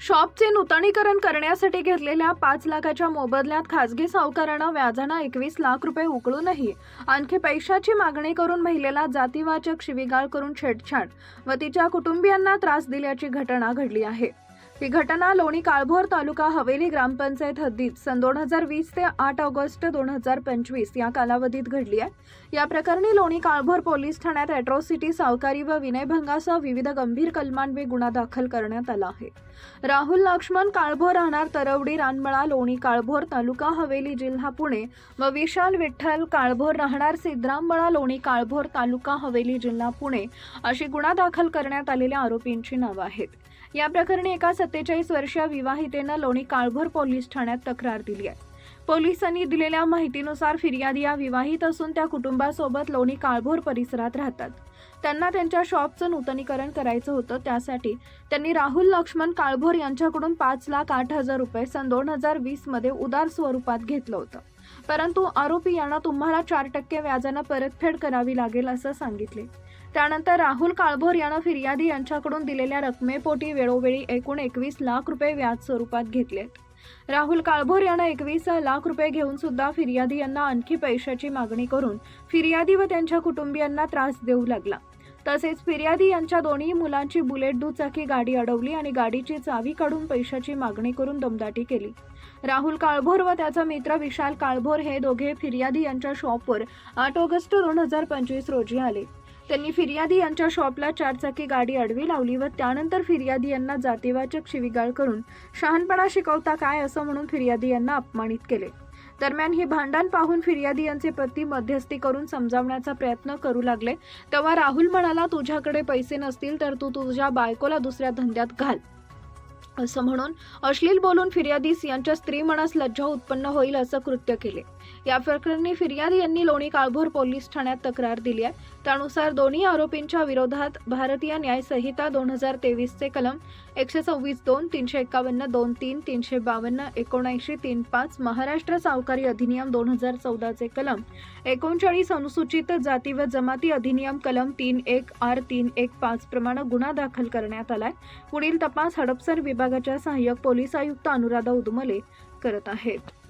शॉपचे नूतनीकरण करण्यासाठी घेतलेल्या पाच लाखाच्या मोबदल्यात खासगी सावकारानं व्याजानं एकवीस लाख रुपये उकळूनही आणखी पैशाची मागणी करून महिलेला जातीवाचक शिवीगाळ करून छेडछाड व तिच्या कुटुंबियांना त्रास दिल्याची घटना घडली आहे. ही घटना लोणी काळभोर तालुका हवेली ग्रामपंचायत हद्दीत सन दोन हजार वीस ते आठ ऑगस्ट दोन हजार पंचवीस या कालावधीत घडली आहे. या प्रकरणी लोणी काळभोर पोलीस ठाण्यात अॅट्रॉसिटी सावकारी व विनयभंगासह विविध गंभीर कलमांवे गुन्हा दाखल करण्यात आला आहे. राहुल लक्ष्मण काळभोर राहणार तरवडी रानमळा लोणी काळभोर तालुका हवेली जिल्हा पुणे व विशाल विठ्ठल काळभोर राहणार सिद्धरामबळा लोणी काळभोर तालुका हवेली जिल्हा पुणे अशी गुन्हा दाखल करण्यात आलेल्या आरोपींची नावं आहेत. या प्रकरणी एका सत्तेचाळीस वर्षीय विवाहितेनं लोणी काळभोर पोलीस ठाण्यात तक्रार दिली आहे. पोलिसांनी दिलेल्या माहितीनुसार फिर्यादी या विवाहित असून त्या कुटुंबासोबत लोणी काळभोर परिसरात राहतात. त्यांना त्यांच्या शॉपचं नूतनीकरण करायचं होतं त्यासाठी त्यांनी राहुल लक्ष्मण काळभोर यांच्याकडून पाच लाख आठ हजार रुपये सन दोन हजार वीसमध्ये उदार स्वरूपात घेतलं होतं. परंतु आरोपी यांना तुम्हाला चार टक्के व्याजानं परतफेड करावी लागेल असं सांगितले. त्यानंतर राहुल काळभोर यानं फिर्यादी यांच्याकडून दिलेल्या रकमेपोटी वेळोवेळी एकूण एकवीस लाख रुपये व्याज स्वरूपात घेतलेत राहुल काळभोर यानं एकवीस लाख रुपये घेऊन सुद्धा फिर्यादी यांना आणखी पैशाची मागणी करून फिर्यादी व त्यांच्या कुटुंबियांना त्रास देऊ लागला. तसेच फिर्यादी यांच्या दोन्ही मुलांची बुलेट दुचाकी गाडी अडवली आणि गाडीची चावी काढून पैशाची मागणी करून दमदाटी केली. राहुल काळभोर व त्याचा मित्र विशाल काळभोर हे दोघे फिर्यादी यांच्या शॉपवर आठ ऑगस्ट दोन हजार पंचवीस रोजी आले. त्यांनी फिर्यादी यांच्या शॉपला चारचाकी गाडी अडवी लावली व त्यानंतर फिर्यादी यांना जातीवाचक शिवीगाळ करून शहाणपणा शिकवता काय असं म्हणून फिर्यादी यांना अपमानित केले. दरम्यान हे भांडण पाहून फिर्यादी यांचे पती मध्यस्थी करून समजावण्याचा प्रयत्न करू लागले. तेव्हा राहुल म्हणाला तुझ्याकडे पैसे नसतील तर तू तुझ्या बायकोला दुसऱ्या धंद्यात घाल. असं म्हणून अश्लील बोलून फिर्यादीस यांच्या स्त्री मनास लज्जा उत्पन्न होईल असं कृत्य केले. या प्रकरणी फिर्यादी यांनी लोणी काळभोर पोलीस ठाण्यात तक्रार दिली आहे. त्यानुसार दोन्ही आरोपींच्या विरोधात भारतीय न्याय संहिता दोन हजार तेवीसचे कलम एकशे सव्वीस दोन तीनशे एकावन्न दोन तीन तीनशे बावन्न एकोणऐंशी तीन पाच महाराष्ट्र सावकारी अधिनियम दोन हजार चौदाचे कलम एकोणचाळीस अनुसूचित जाती व जमाती अधिनियम कलम तीन एक आर तीन एक पाच प्रमाणे गुन्हा दाखल करण्यात आलाय. पुढील तपास हडपसर विभागाच्या सहाय्यक पोलीस आयुक्त अनुराधा उदमले करत आहेत.